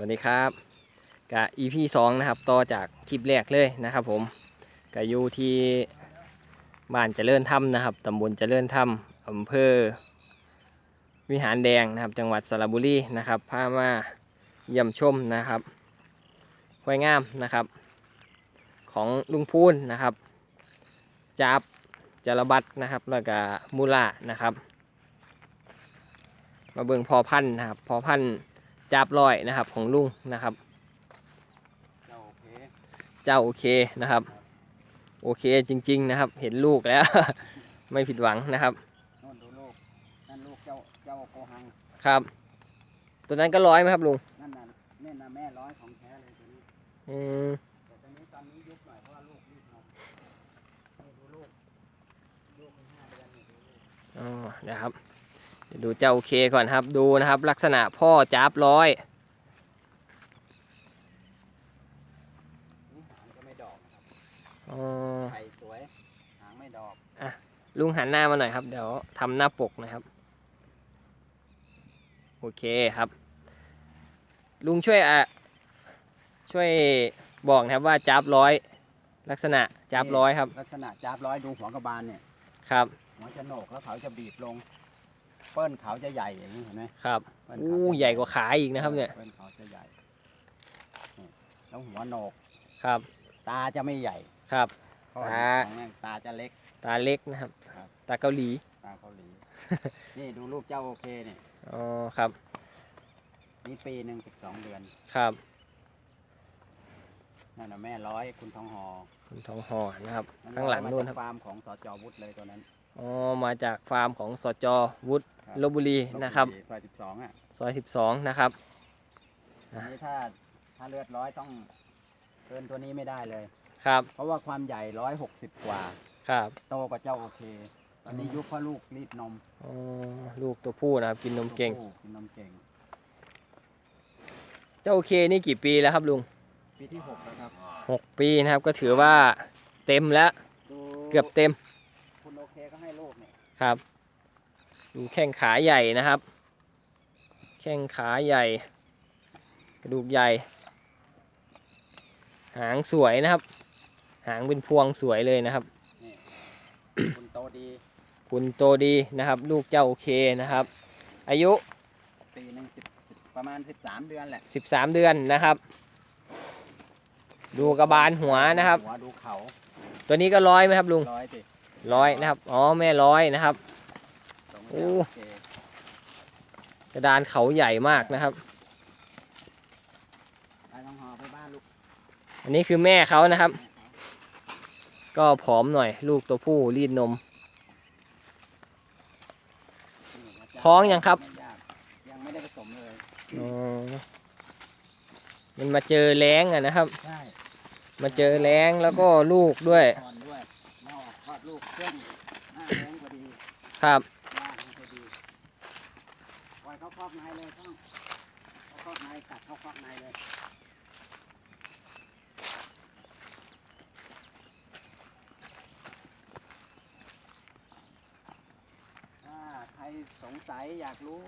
วัสดีครับกะ EP สองนะครับ ต่อจากคลิปแรกเลยนะครับ ผมกะอยู่ที่บ้านเจริญธรรมนะครับตำบลเจริญธรรมอำเภอ วิหารแดงนะครับ จังหวัดสระบุรีนะครับพามาเยี่ยมชมนะครับห้วยงามนะครับ ของลุงพูนนะครับ จับจารบัตนะครับ แล้วก็มูลานะครับ มาเบิ่งพอพันธ์นะครับพอพันธุ์ จับลอยนะครับของลุงนะครับเจ้าโอเคเจ้าโอเคนะครับ โอเคจริง ๆนะครับ เห็นลูกแล้ว ไม่ผิดหวังนะครับโน่นดูลูกนั่นลูกเจ้าเจ้าโกหังครับ ตัวนั้นก็ร้อยไหมครับลุงนั่นน่ะนี่น่ะแม่ร้อยของแท้เลยตัวนี้อืมแต่ตัวนี้ตอนนี้ยุบหน่อยเพราะว่าลูกรีบนมนี่ดูลูกลูกมันห้าเดือนนี่ดูลูกอ๋อเดี๋ยวครับเดี๋ยวดูเจ้าโอเคก่อนครับดูนะครับ ลักษณะพ่อจับร้อยนี่หางก็ไม่ดอกนะครับอ๋อไข่สวยหางไม่ดอกลุงหันหน้ามาหน่อยครับ เดี๋ยวทำหน้าปกนะครับ โอเคครับ ลุงช่วยอะช่วยบอกนะครับว่าจับร้อย ลักษณะจับร้อยครับ ลักษณะจับร้อยดูหัวกระบาลเนี่ยครับหัวจะโหนกแล้วเขาจะบีบลง เปิ้ลเขาจะใหญ่อย่างนี้เห็นไหมครับเปิ้ลอู้เขาจะใหญ่กว่าขาอีกนะครับเนี่ยเปิ้ลเขาจะใหญ่นี่แล้วหัวโหนกครับ ตาจะไม่ใหญ่ครับ เพราะว่าตา ของแม่งตาจะเล็ก ตาเล็กนะครับ ครับ ตาเกาหลีตาเกาหลี นี่ดูลูกเจ้าโอเคเนี่ยอ๋อครับนี่ปีหนึ่งสิบสองเดือนครับนั่นน่ะแม่ร้อยคุณทองหอคุณทองหอนะครับ มันข้างหลังมานู่นจากครับฟาร์มของสจวุฒิเลยตัวนั้นอ๋อมาจากฟาร์มของสจวุฒิครับ ลบบุรีนะครับซอยสิบสองอะซอย12นะครับอันนี้ถ้าถ้าเลือดร้อยต้องเกินตัวนี้ไม่ได้เลย ครับ เพราะว่าความใหญ่ร้อยหกสิบกว่า ครับ โตกว่าเจ้าโอเค ตอนนี้อืมยุคพ่อลูกรีดนมอ๋อลูกตัวผู้นะครับกินนมเก่ง ตัวผู้กินนมเก่ง เจ้าโอเคนี่กี่ปีแล้วครับลุงปีที่หกแล้วครับหกปีนะครับก็ถือว่าเต็มแล้ว ดูเกือบเต็มคุณโอเคก็ให้ลูกเนี่ยครับ ดูแข้งขาใหญ่นะครับ แข้งขาใหญ่ กระดูกใหญ่ หางสวยนะครับ หางเป็นพวงสวยเลยนะครับนี่คุณโตดีคุณโตดีนะครับ ลูกเจ้าโอเคนะครับ อายุปีหนึ่งสิบประมาณสิบสามเดือนแหละ13เดือนนะครับ ดูกระบาลหัวนะครับหัวดูเขา ตัวนี้ก็ร้อยไหมครับลุงร้อยสิร้อยนะครับ อ๋อแม่ร้อยนะครับตรง โอ้นี้โอเคกระดานเขาใหญ่มากนะครับ ไปต้องหอไปบ้านลูกอันนี้คือแม่เขานะครับ ก็ผอมหน่อย ลูกตัวผู้รีดนม ท้องยังครับไม่ยากยังไม่ได้ผสมเลยอ๋อมันมาเจอแรงอะนะครับ ใช่มาเจอแรงแล้วก็ลูกด้วย อ่อนด้วยนอกคลอดลูกเครื่องหน้าแรงพอดี ครับ ย่างพอดีปล่อยเขาครอบในเลยต้องเขาครอบในกัดเขาครอบ ในเลยถ้าใครสงสัยอยากรู้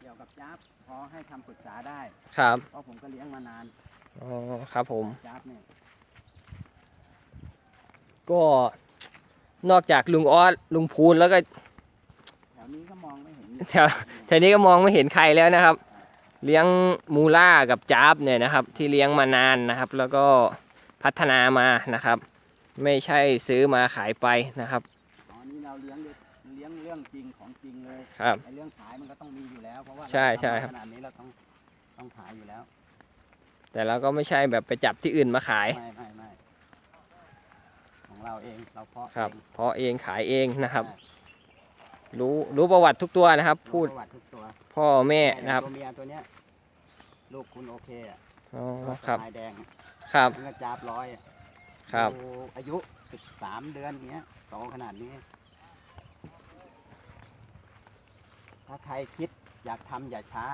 เกี่ยวกับจับพอให้คำปรึกษาได้ ครับ เพราะผมก็เลี้ยงมานานอ๋อ ครับผมจับเนี่ยก็นอกจากลุงออสลุงพูนแล้วก็แถวนี้ก็มองไม่เห็นแถวทีนี้ก็มองไม่เห็นใครแล้วนะครับ เลี้ยงมูล่ากับจ๊าบเนี่ยนะครับ ที่เลี้ยงมานานนะครับ แล้วก็พัฒนามานะครับ ไม่ใช่ซื้อมาขายไปนะครับอ๋อนี่เราเลี้ยงด้วยเลี้ยงเรื่องจริงของจริงเลยครับไอ้เรื่องขายมันก็ต้องมีอยู่แล้วเพราะว่าใช่เราใช่ทำครับขนาดนี้เราต้องต้องขายอยู่แล้ว แต่เราก็ไม่ใช่แบบไปจับที่อื่นมาขายไม่ไม่ไม่ของเราเองเราเพาะครับเองเพราะเองขายเองนะครับใช่รู้รู้ประวัติทุกตัวนะครับ พูดประวัติทุกตัว พ่อแม่นะครับตัวเมียตัวเนี้ยลูกคุณโอเคอะอ๋อลูกครับสายแดงครับมันก็จาบร้อยอะครับดูอายุสิบสามเดือนเนี้ยโตขนาดนี้ ถ้าใครคิดอยากทำอย่าช้า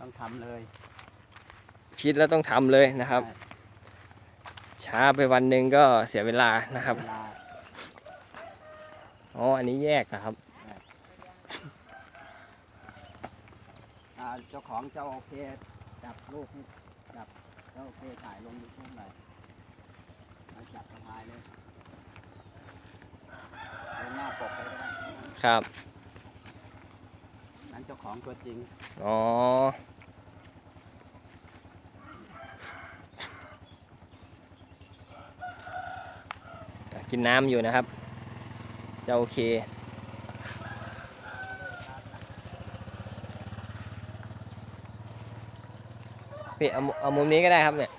ต้องทำเลย คิดแล้วต้องทำเลยนะครับใช่ช้าไปวันหนึ่งก็เสียเวลานะครับเวลาอ๋ออันนี้แยกนะครับ อ่า เจ้าของเจ้าโอเคจับลูกให้จับเจ้าโอเคถ่ายลงยูทูบหน่อยมาจับสะพายเลยลงหน้าปกเลยก็ได้ครับนั้นเจ้าของตัวจริงอ๋อกินน้ำอยู่นะครับจะโอเค พี่เอาเอามุมนี้ก็ได้ครับเนี่ย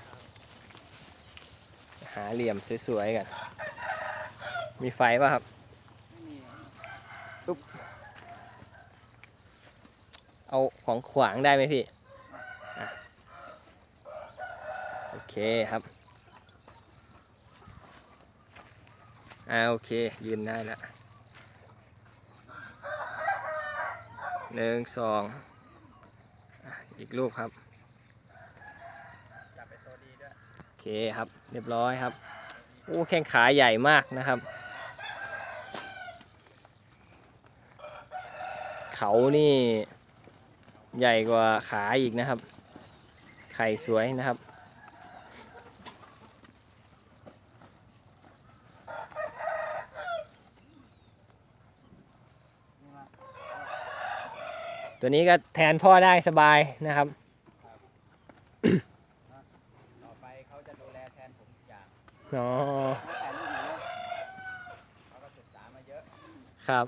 หาเหลี่ยมสวยๆกัน มีไฟป่ะครับไม่มีเอาของขวางได้ไหมพี่ โอเคครับ อ่าโอเค ยืนได้แล้วหนึ่งสองอีกรูปครับไปตัวดีด้วย โอเคครับ เรียบร้อยครับ โอ้แข้งขาใหญ่มากนะครับ เขานี่ใหญ่กว่าขาอีกนะครับ ไข่สวยนะครับตัวนี้ก็แทนพ่อได้สบายนะครับ อะครับ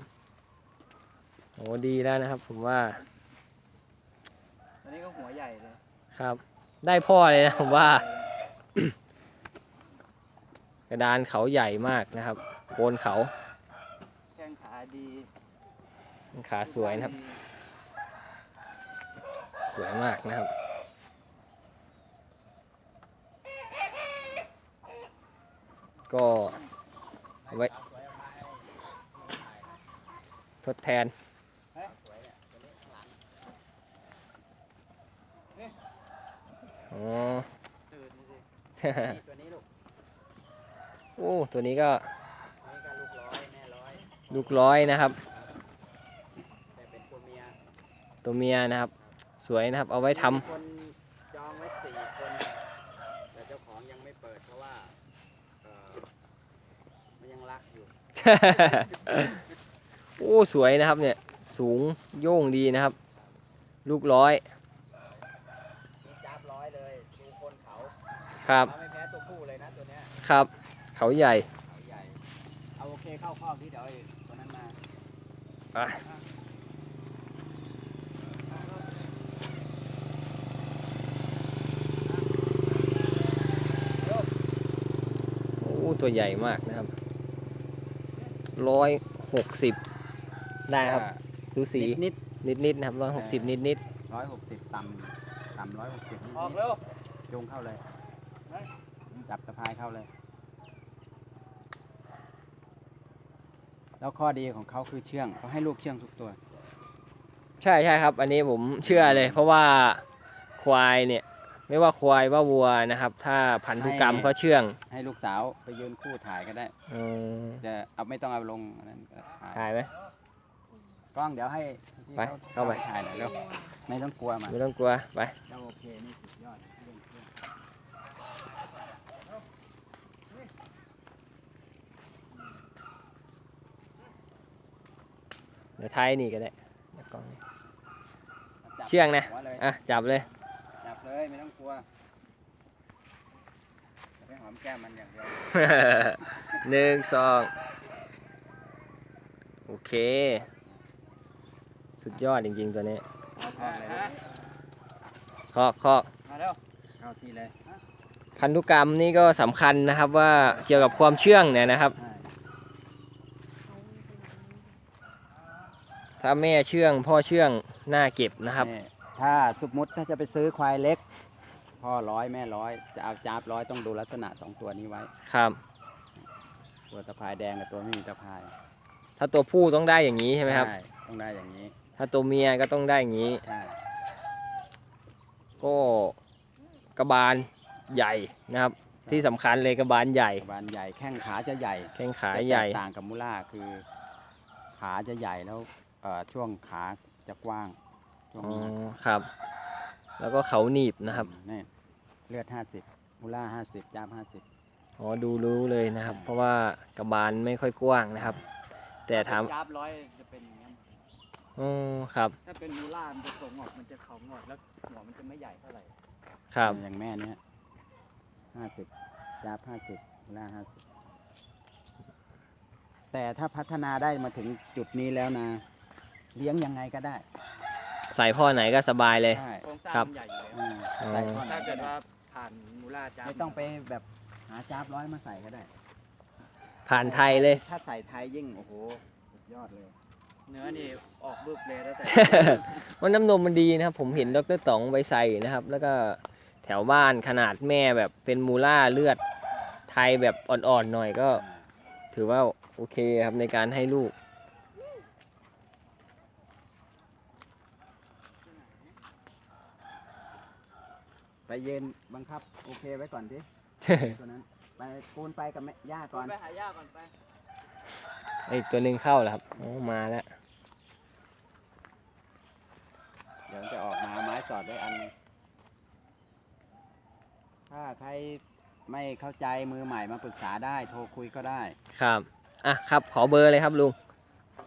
โอ้ดีแล้วนะครับ ผมว่าตอนนี้ก็หัวใหญ่เลยครับ ได้พ่อเลยนะผมว่า กระดานเขาใหญ่มากนะครับโคนเขาแข้งขาดีขาสวยนะครับ สวยมากนะครับ ก็เอาไว้ทดแทน อ๋อ โอ้ ตัวนี้ก็ ลูกร้อยนะครับ ตัวเมียนะครับ สวยนะครับ เอาไว้ทมีคนจองไว้สี่คน แต่เจ้าของยังไม่เปิดเพราะว่าเอ่อมันยังรัก อยู่ำโอ้สวยนะครับเนี่ย สูงโย่งดีนะครับ ลูกร้อยมีจับร้อยเลยดูคนเขาครับเขาไม่แพ้ตัวผู้เลยนะตัวเนี้ยครับ เขาใหญ่เขาใหญ่เอาโอเคเข้าคอกที่เดี๋ยวไอ้ตัวนั้นมาไปโอ้ตัวใหญ่มากนะครับ ร้อยหกสิบได้ครับ สูสี นิดนิดนิดๆนะครับร้อยหกสิบนิดนิดร้อยหกสิบต่ำต่ำร้อยหกสิบออกเร็วจูงเข้าเลย จับสะพายเข้าเลย แล้วข้อดีของเขาคือเชื่องเขาให้ลูกเชื่องทุกตัว ๆใช่ใช่ครับ อันนี้ผมเชื่อเลย เพราะว่าควายเนี่ย ไม่ว่าควายว่าวัวนะครับ ถ้าพันธุกรรมให้เขาเชื่องให้ลูกสาวไปยืนคู่ถ่ายก็ได้ อืมจะเอาไม่ต้องเอาลงอันนั้นก็ถ่ายถ่ายไหม กล้องเดี๋ยวให้ที่ไปเข้าไป ถ่ายหน่อยเร็วไม่ต้องกลัวมันไม่ต้องกลัวไป เจ้าโอเคนี่สุดยอดเรื่องเครื่องเดี๋ยวท้ายนี่ก็ได้เดี๋ยวกล้องนี่ จับเชื่องนะ หัวเลยอะจับเลยจับ เลยไม่ต้องกลัวจะไปหอมแก้มมันอย่างเดียวหนึ่งสองโอเค สุดยอดจริงๆตัวนี้เอาคอกเลยลูกคอกคอกมาเร็วเข้าที่เลยพันธุกรรมนี่ก็สำคัญนะครับว่าเกี่ยวกับความเชื่องเนี่ยนะครับใช่ถ้าแม่เชื่องพ่อเชื่องน่าเก็บนะครับ นี่ ถ้าสมมติถ้าจะไปซื้อควายเล็ก พ่อร้อยแม่ร้อยจะเอาจาบร้อยต้องดูลักษณะสองตัวนี้ไว้ ครับ ตัวตะพายแดงกับตัวไม่มีตะพายถ้าตัวผู้ต้องได้อย่างนี้ใช่ไหมครับ ต้องได้อย่างนี้ ถ้าตัวเมียก็ต้องได้อย่างนี้ ใช่ก็กระบาลใหญ่นะครับ ที่สำคัญเลยกระบาลใหญ่ กระบาลใหญ่แข้งขาจะใหญ่แข้งขาใหญ่ จะแตกต่างกับมูล่าคือ ขาจะใหญ่แล้วเอ่อช่วงขาจะกว้าง ช่วงอ๋อนี้ครับ แล้วก็เขาหนีบนะครับนี่เลือดห้าสิบมูล่าห้าสิบจามห้าสิบอ๋อดูรู้เลยนะครับ เพราะว่ากระบาลไม่ค่อยกว้างนะครับ แต่ถามจาบร้อยจะเป็นอย่างนั้นอ๋อครับถ้าเป็นมูล่ามันจะสงออกมันจะเขางอกแล้วหัวมันจะไม่ใหญ่เท่าไหร่ครับอย่างแม่เนี้ยห้าสิบจาบห้าสิบมูล่าห้าสิบแต่ถ้าพัฒนาได้มาถึงจุดนี้แล้วนะ เลี้ยงยังไงก็ได้ ใส่พ่อไหนก็สบายเลย ใช่โครงสร้างครับ มันใหญ่อยู่แล้วอืมอ๋อใส่ท่อนถ้าเกิดว่าผ่านมูล่าจาบไม่ต้องไปแบบหาจาบร้อยมาใส่ก็ได้ผ่านไทยเลย ถ้าใส่ไทยยิ่งโอ้โหสุดยอดเลยเนื้อนี่ออกบึบเลยแล้วแต่ ว่าน้ำนมมันดีนะครับ ผมเห็นดรต๋องไปใส่นะครับ แล้วก็แถวบ้านขนาดแม่แบบเป็นมูล่าเลือดไทยแบบอ่อนๆหน่อยก็ถือว่าโอเคครับในการให้ลูก ไปเย็นบังคับ โอเคไว้ก่อนดิตัวนั้นไปปูนไปกับแม่ย่าก่อนไปหายาก่อนไปอีกตัวหนึ่งเข้าแล้วครับอ๋อมาแล้วเดี๋ยวจะออกมาไม้สอดได้อันหนึ่งถ้าใครไม่เข้าใจมือใหม่มาปรึกษาได้โทรคุยก็ได้ ครับ อะครับขอเบอร์เลยครับลุง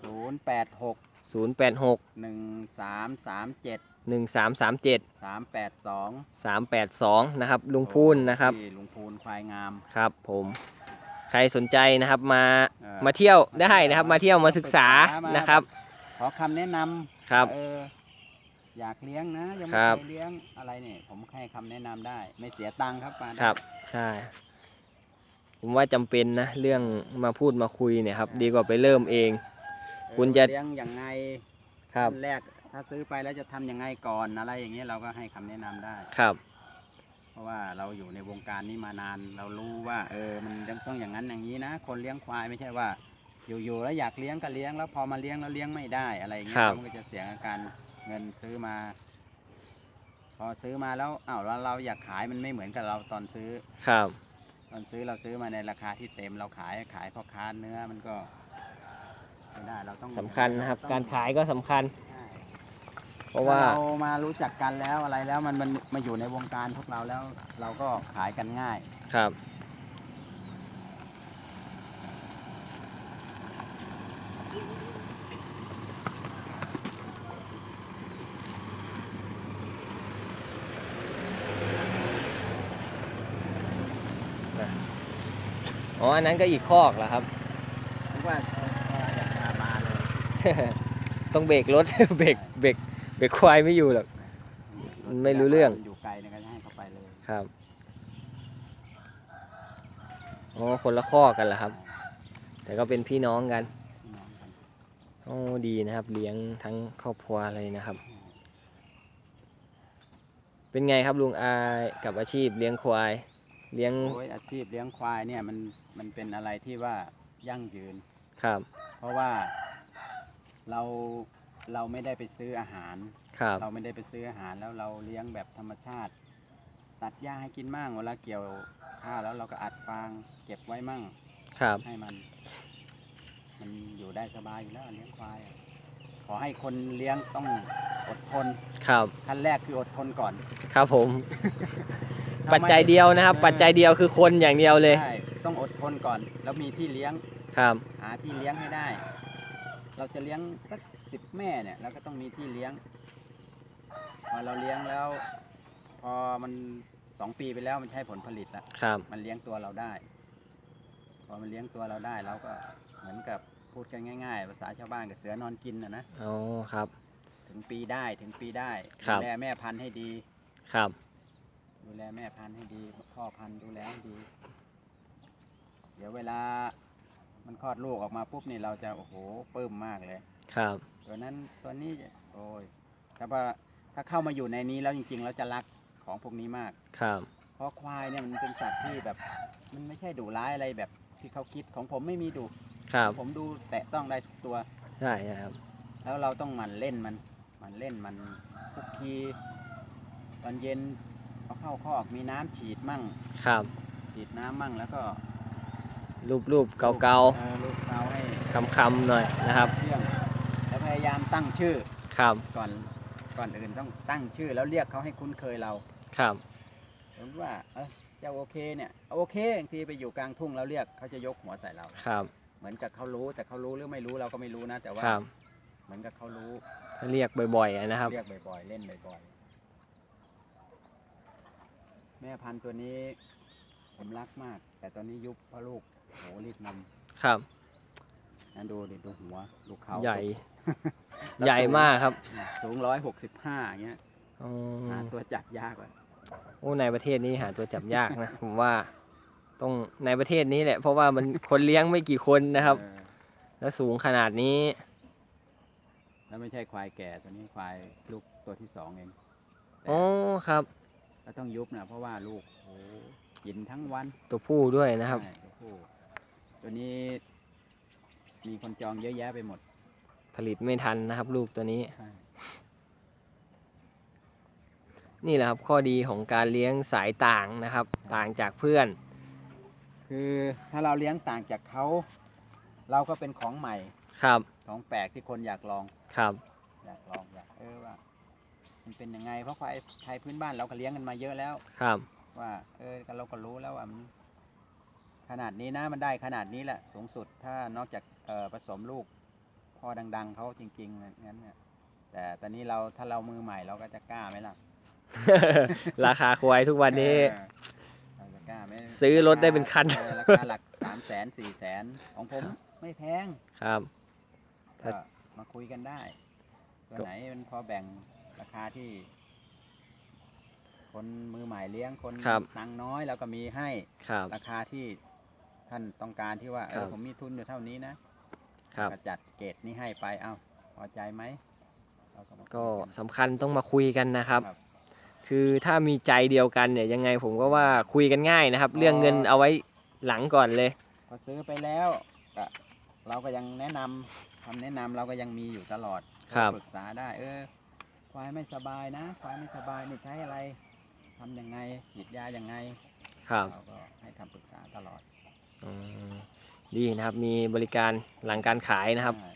0 8 6 0 8 6 1 3 3 7 1 3 3 7 3 8 2 3 8 2 นะครับ ลุงพูนนะครับ ที่ลุงพูนควายงาม ครับผม ใครสนใจนะครับมา เอ่อมาเที่ยวได้นะครับ มาเที่ยวมาศึกษามา นะครับ ขอคำแนะนำครับ เอออยากเลี้ยงนะ ยังคไม่รับ เคยเลี้ยงอะไรเนี่ยผมให้คำแนะนำได้ ไม่เสียตังค์ครับมาได้ครับ ใช่ ผมว่าจำเป็นนะ เรื่องมาพูดมาคุยเนี่ยครับ ดีกว่าไปเริ่มเอง เออคุณจะ เลี้ยงยังไงครับ ขั้นแรก ถ้าซื้อไปแล้วจะทำยังไงก่อนอะไรอย่างเงี้ยเราก็ให้คำแนะนำได้ ครับ เพราะว่าเราอยู่ในวงการนี้มานาน เรารู้ว่า เออมันต้องอย่างนั้นอย่างนี้นะ คนเลี้ยงควายไม่ใช่ว่า อยู่ๆแล้วอยากเลี้ยงก็เลี้ยงแล้วพอมาเลี้ยงแล้วเลี้ยงไม่ได้อะไรอย่างเงี้คยรับ มันก็จะเสียอาการเงินซื้อมา พอซื้อมาแล้วอ้าวแล้วเราอยากขายมันไม่เหมือนกับเราตอนซื้อ ครับ ตอนซื้อเราซื้อมาในราคาที่เต็มเราขายขายพ่อค้าเนื้อมันก็ไม่ได้เราต้องสำคัญนะครับต้องการขายก็สำคัญใช่ เพราะว่าถ้เรามารู้จักกันแล้วอะไรแล้วมันมันมาอยู่ในวงการพวกเราแล้ว เราก็ขายกันง่าย ครับ อ๋อ อันนั้นก็อีกคอกเหรอครับ ผมว่าเอ่ออยากจะมาเลย ต้องเบรกรถ เบรกเบรก เบรกควายไม่อยู่หรอกมันไม่รู้เรื่องอยู่ไกลเนี่ยก็ให้เขาไปเลยครับอ๋อคนละข้อกันเหรอครับ แต่ก็เป็นพี่น้องกันพี่น้องกันโอ้ดีนะครับ เลี้ยงทั้งครอบครัวเลยนะครับ เป็นไงครับลุงอายกับอาชีพเลี้ยงควาย เลี้ยงโอ้ยอาชีพเลี้ยงควายเนี่ยมันมันเป็นอะไรที่ว่ายั่งยืน ครับ เพราะว่าเรา เราไม่ได้ไปซื้ออาหาร ครับเราไม่ได้ไปซื้ออาหารแล้วเราเลี้ยงแบบธรรมชาติ ตัดหญ้าให้กินมั่งเวลาเกี่ยวข้าวแล้วเราก็อัดฟางเก็บไว้มั่งครับให้มัน มันอยู่ได้สบายอยู่แล้วเลี้ยงควายอะขอให้คนเลี้ยงต้องอดทนครับขั้นแรกคืออดทนก่อนครับผม ถ้าปัจจัยไม่เดียวนะครับเออปัจจัยเดียวคือคนอย่างเดียวเลยใช่ต้องอดทนก่อน แล้วมีที่เลี้ยง ครับ หาที่เลี้ยงให้ได้ เราจะเลี้ยงสัก สิบแม่เนี่ยเราก็ต้องมีที่เลี้ยง พอเราเลี้ยงแล้ว พอมันสองปีไปแล้วมันใช้ผลผลิตแล้วครับ มันเลี้ยงตัวเราได้ พอมันเลี้ยงตัวเราได้เราก็เหมือนกับพูดกันง่าย ๆ ภาษาชาวบ้านกับเสือนอนกินนะนะอ๋อ ครับ ถึงปีได้ถึงปีได้ครัดูบ แลแม่พันธุ์ให้ดี ครับ ดูแลแม่พันธุ์ให้ดี พ่อพันธุ์ดูแลให้ดี เดี๋ยวเวลา มันคลอดลูกออกมาปุ๊บนี่เราจะโอ้โหปลื้มมากเลย ครับ ตัวนั้นตัวนี้โอ้ยถ้าว่าถ้าเข้ามาอยู่ในนี้แล้วจริงๆเราจะรักของพวกนี้มาก ครับ เพราะควายเนี่ยมันเป็นสัตว์ที่แบบ มันไม่ใช่ดุร้ายอะไรแบบที่เขาคิดของผมไม่มีดุครับ ผมดูแตะต้องได้ทุกตัว ใช่ครับ แล้วเราต้องหมั่นเล่นมันหมั่นเล่นมันทุกทีตอนเย็นเอาเข้าคอกมีน้ำฉีดมั่ง ครับ ฉีดน้ำมั่งแล้วก็รูปรูปเกาเกาออลูกเกาให้คำคำๆหน่อยนะครับ เชื่องแล้ว พยายามตั้งชื่อ ครับ ก่อนก่อนอื่นต้องตั้งชื่อแล้วเรียกเขาให้คุ้นเคยเราครับ สมมติว่าเออเจ้าโอเคเนี่ยโอเคบางทีไปอยู่กลางทุ่งแล้วเรียกเขาจะยกหัวใส่เรา ครับ เหมือนกับเขารู้แต่เขารู้หรือไม่รู้เราก็ไม่รู้นะ แต่ว่าครับ เหมือนกับเขารู้เรียกบ่อยๆนะครับ เรียกบ่อยๆ เล่นบ่อยๆ แม่พันธุ์ตัวนี้ผมรักมาก แต่ตอนนี้ยุบเพราะลูกโหรีบนครับำ นั่นดูดิดูหัวลูกเขาใหญ่ แล้วใหญ่สูงมากครับสูงร้อยหกสิบห้าอย่างเงี้ยอืมหาตัวจับยากกว่าโอ้ในประเทศนี้หาตัวจับยากนะ ผมว่าต้องในประเทศนี้แหละ เพราะว่ามันคนเลี้ยงไม่กี่คนนะครับ เออแล้วสูงขนาดนี้ แล้วไม่ใช่ควายแก่ตัวนี้ควายลูกตัวที่สองเองแต่อ๋อครับ ก็ต้องยุบนะเพราะว่าลูกโหกินทั้งวันตัวผู้ด้วยนะครับ ใช่ตัวผู้ตัวนี้ มีคนจองเยอะแยะไปหมด ผลิตไม่ทันนะครับ ลูกตัวนี้ใช่นี่แหละครับข้อดีของการเลี้ยงสายต่างนะครับ ต่างจากเพื่อน คือถ้าเราเลี้ยงต่างจากเขา เราก็เป็นของใหม่ครับ ของแปลกที่คนอยากลองครับ อยากลองอยากเออว่า มันเป็นยังไงเพราะควายไทยพื้นบ้านเราก็เลี้ยงกันมาเยอะแล้วครับ ว่า เออเราก็รู้แล้วว่ามันขนาดนี้นะมันได้ขนาดนี้แหละสูงสุดถ้านอกจากเอ่อ ผสมลูกพ่อดัง ๆเขาจริงๆงั้นเนี่ยแต่ตอนนี้เราถ้าเรามือใหม่เราก็จะกล้าไหมล่ะ ราคาควายทุกวันนี้เออเราจะกล้าไหมซื้อรถได้เป็นคัน ออราคาหลักสามแสนสี่แสนของผมไม่แพงครับ ก็มาคุยกันได้ ตัวไหนมันพอแบ่งราคาที่ คนมือใหม่เลี้ยงคนครับ ตังค์น้อยเราก็มีให้ ครับ ราคาที่ท่านต้องการที่ว่าเอครัอบ ผมมีทุนอยู่เท่านี้นะ ครับ ก็จัดเกรดนี้ให้ไปเอ้าพอใจไหมเรามาคุยก็นสำคัญต้องมาคุยกันนะครับ ครับคือถ้ามีใจเดียวกันเนี่ยยังไงผมก็ว่าคุยกันง่ายนะครับ อ๋อ เรื่องเงินเอาไว้หลังก่อนเลย พอซื้อไปแล้วก็เราก็ยังแนะนำคำแนะนำเราก็ยังมีอยู่ตลอดครับปรึกษาได้เออควายไม่สบายนะควายไม่สบายนี่ใช้อะไรทำยังไงฉีดยายังไงครับเราก็ให้คำปรึกษาตลอด อืม ดีนะครับ มีบริการหลังการขายนะครับใช่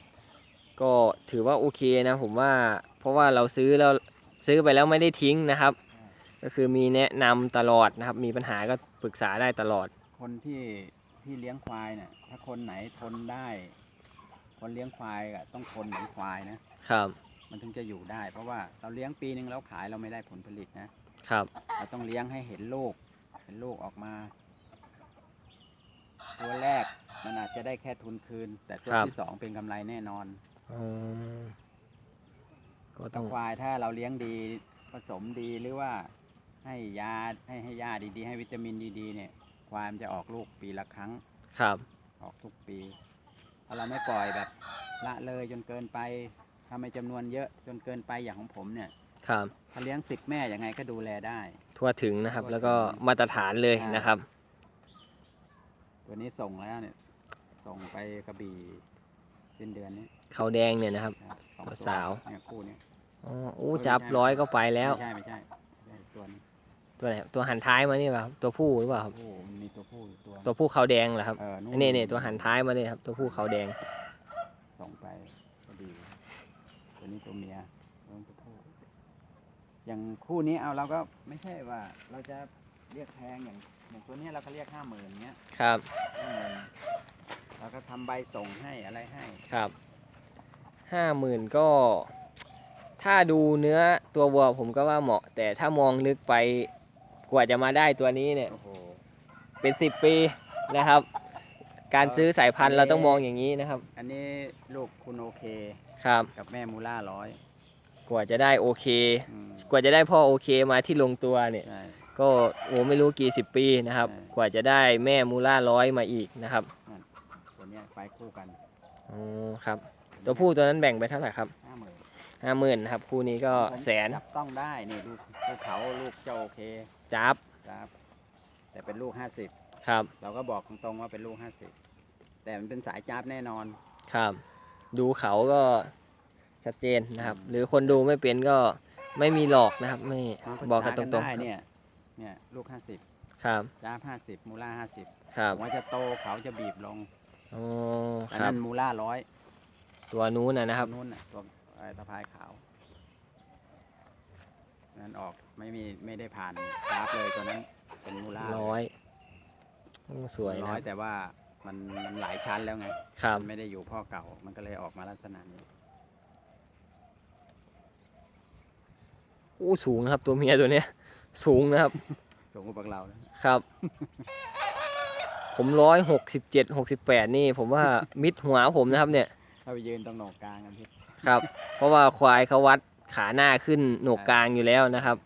ก็ถือว่าโอเคนะผมว่าเพราะว่าเราซื้อแล้วซื้อไปแล้วไม่ได้ทิ้งนะครับใช่ก็คือมีแนะนำตลอดนะครับ มีปัญหาก็ปรึกษาได้ตลอด คนที่ที่เลี้ยงควายเนี่ยถ้าคนไหนทนได้ คนเลี้ยงควายก็ต้องทนเหมือนควายนะ ครับ มันถึงจะอยู่ได้ เพราะว่าเราเลี้ยงปีหนึ่งแล้วขายเราไม่ได้ผลผลิตนะครับ เราต้องเลี้ยงให้เห็นลูก เห็นลูกออกมา ตัวแรกมันอาจจะได้แค่ทุนคืน แต่ตัวครับ ที่สองเป็นกำไรแน่นอนอืมก็ต้ต้อองงควายถ้าเราเลี้ยงดีผสมดีหรือว่าให้ยาให้ให้ยาดีๆ ให้วิตามินดีๆเนี่ยควายมันจะออกลูกปีละครั้ง ครับ ออกทุกปี ถ้าเราไม่ปล่อยแบบ ละเลยจนเกินไปทำให้จำนวนเยอะจนเกินไปอย่างของผมเนี่ย ครับ ถ้าเลี้ยงสิบแม่ยังไงก็ดูแลได้ ทั่วถึงนะครับทั่วถึงแล้วก็มาตรฐานเลยนะครับตั วนี้ส่งแล้วเนี่ย ส่งไปกระบี่สิ้นเดือนนี้เขาแดงเนี่ยนะครับ ครับสองตัวตัสาว เนี่ยคู่เนี้อ๋ออู้จับร้อยก็ไปแล้ว ไม่ใช่ไม่ใช่ไม่ใช่ตัวนี้ตัวไหนตัวหันท้ายมานี่เปล่าครับตัวผู้หรือเปล่าครับ โอ้โหมันมีตัวผู้อยู่ตัวตัวผู้เขาแดงเหรอครับเอออันนี่นี่ตัวหันท้ายมาเลยครับ ตัวผู้เขาแดง ส่งไปกระบี่ตัวนี้ตัวเมียตัวนี้ตัวผู้อย่างคู่นี้เอาเราก็ไม่ใช่ว่า เราจะเรียกแพงอย่าง อย่างตัวเนี้ยเราก็เรียกห้าหมื่นเงี้ยครับห้าหมื่นเราก็ทำใบส่งให้อะไรให้ ครับห้าหมื่นก็ ถ้าดูเนื้อตัววัวผมก็ว่าเหมาะ แต่ถ้ามองลึกไปกว่าจะมาได้ตัวนี้เนี่ย โอ้โห เป็นสิบปีนะครับ การซื้อสายพันธุ์อันนี้เราต้องมองอย่างนี้นะครับ อันนี้ลูกคุณโอเคครับ กับแม่มูล่าร้อยกว่าจะได้โอเค อืมกว่าจะได้พ่อโอเคมาที่ลงตัวเนี่ย ใช่ ก็โอ้ไม่รู้กี่สิบปีนะครับใช่กว่าจะได้แม่มูล่าร้อยมาอีกนะครับตัวเนี้ยไปคู่กันอ๋อครับ ตัวผู้ตัวนั้นแบ่งไปเท่าไหร่ครับห้าหมื่นห้าหมื่นนะครับคู่นี้ก็แสนจับต้องได้นี่ลูกลูกเขาลูกเจ้าโอเคจับครับ แต่เป็นลูกห้าสิบครับ เราก็บอกตรงๆว่าเป็นลูกห้าสิบแต่มันเป็นสายจับแน่นอนครับ ดูเขาก็ชัดเจนนะครับอืมหรือคนดูไม่เป็นก็ไม่มีหลอกนะครับ ไม่มาปรึบอกกันตษารงได้ๆเนี่ย เนี่ยลูกห้าสิบครับจับห้าสิบมูล่าห้าสิบครับผมว่าจะโตเขาจะบีบลงอ๋ออันครันั้บนมูล่าร้อยตัวนู้นนะนะครับตัวนู้นน่ะตัวไอ้ตะพายขาวนั้นออกไม่มีไม่ได้ผ่านกราฟเลยตัวนั้นเป็นมูล่าร้อยอืมสวยนะร้คอรัยบแต่ว่ามันมันหลายชั้นแล้วไงครับ มันไม่ได้อยู่พ่อเก่า มันก็เลยออกมาลักษณะนี้อู้สูงนะครับตัวเมียตัวเนี้ย สูงนะครับ สูงกว่าพวกเรานะครับ ผมร้อยหกสิบเจ็ดหกสิบแปดนี่ ผมว่ามิดหัวผมนะครับเนี่ยถ้าไปยืนตรงโหนกกลางกันพี่ครับ เพราะว่าควายเขาวัดขาหน้าขึ้นโหนกกลางอยู่แล้วนะครับ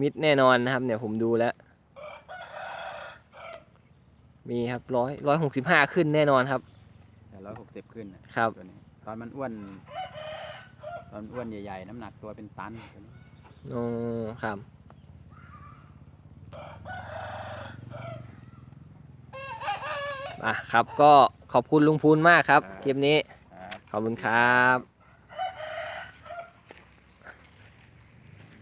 มิดแน่นอนนะครับ เนี่ยผมดูแล้ว มีครับร้อยร้อยหกสิบห้าขึ้นแน่นอนครับแต่ร้อยหกสิบขึ้นน่ะครับตัวนี้ตอนมันอ้วน ตอนอ้วนใหญ่ๆ น้ำหนักตัวเป็นตันตัวนี้ โอ้ครับ อะครับก็ขอบคุณลุงพูนมากครับ คลิปนี้ครับขอบคุณครับ